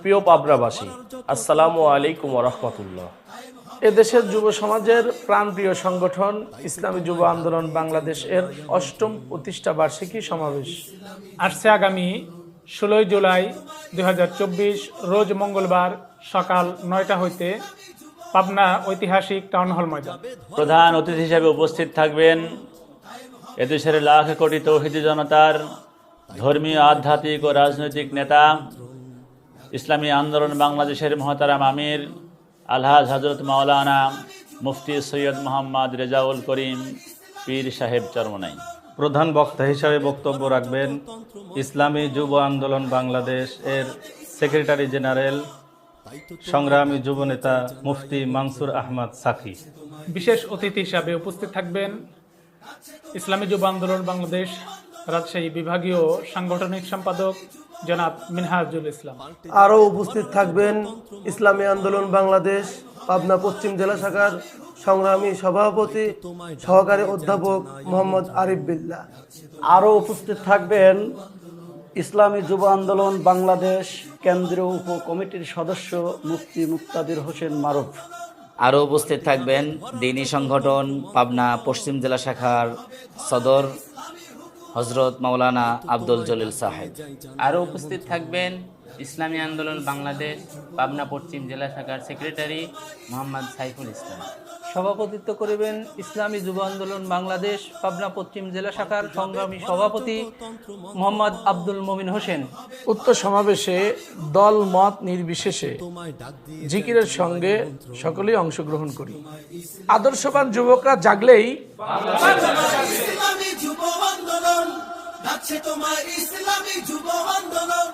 প্রিয় পাবরাবাসী আসসালামু আলাইকুম রহমতুল্লাহ। এদেশের যুব সমাজের প্রাণপ্রিয় সংগঠন ইসলামী যুব আন্দোলন বাংলাদেশ এর অষ্টম প্রতিষ্ঠা বার্ষিকী সমাবেশ। আসছে আগামী ষোলোই জুলাই দু হাজার চব্বিশ রোজ মঙ্গলবার সকাল নয়টা হইতে পাবনা ঐতিহাসিক টাউন হল ময়দান। প্রধান অতিথি হিসেবে উপস্থিত থাকবেন এদেশের লাখ কোটি তৌহিদি জনতার ধর্মীয় আধ্যাত্মিক ও রাজনৈতিক নেতা ইসলামী আন্দোলন বাংলাদেশের মহতারাম আমির আলহাজ হজরত মাওলানা মুফতি সৈয়দ মোহাম্মদ রেজাউল করিম পীর সাহেব চরমনাই। প্রধান বক্তা হিসাবে বক্তব্য রাখবেন ইসলামী যুব আন্দোলন বাংলাদেশ এর সেক্রেটারি জেনারেল সংগ্রামী যুবনেতা মুফতি মানসুর আহমদ সাকি বিশেষ অতিথি হিসাবে উপস্থিত থাকবেন ইসলামী যুব আন্দোলন বাংলাদেশ রাজশাহী বিভাগীয় সাংগঠনিক সম্পাদক জনাব মিনহাজুল ইসলাম। আরও উপস্থিত থাকবেন ইসলামী আন্দোলন বাংলাদেশ পাবনা পশ্চিম জেলা শাখার সংগ্রামী সভাপতি সহকারী অধ্যাপক মোহাম্মদ আরিফ বিল্লাহ। আরও উপস্থিত থাকবেন ইসলামী যুব আন্দোলন বাংলাদেশ কেন্দ্রীয় উপ কমিটির সদস্য মুফতি মুক্তাদির হোসেন মারুফ। আরও উপস্থিত থাকবেন দিনী সংগঠন পাবনা পশ্চিম জেলা শাখার সদর হজরত মাওলানা আব্দুল জলিল সাহেব। আরও উপস্থিত থাকবেন ইসলামী আন্দোলন বাংলাদেশ পাবনা পশ্চিম জেলা শাখার সেক্রেটারি মোহাম্মদ সাইফুল ইসলাম। সভাপতিত্ব করিবেন ইসলামী যুব আন্দোলন বাংলাদেশ পাবনা পশ্চিম জেলা শাখার সংগ্রামী সভাপতি মোহাম্মদ আব্দুল মমিন হোসেন। উক্ত সমাবেশে দল মত নির্বিশেষে জিকিরের সঙ্গে সকলেই অংশগ্রহণ করি। আদর্শবান যুবকরা জাগলেই আন্দোলন ডাকছে তোমার ইসলামী যুব আন্দোলন।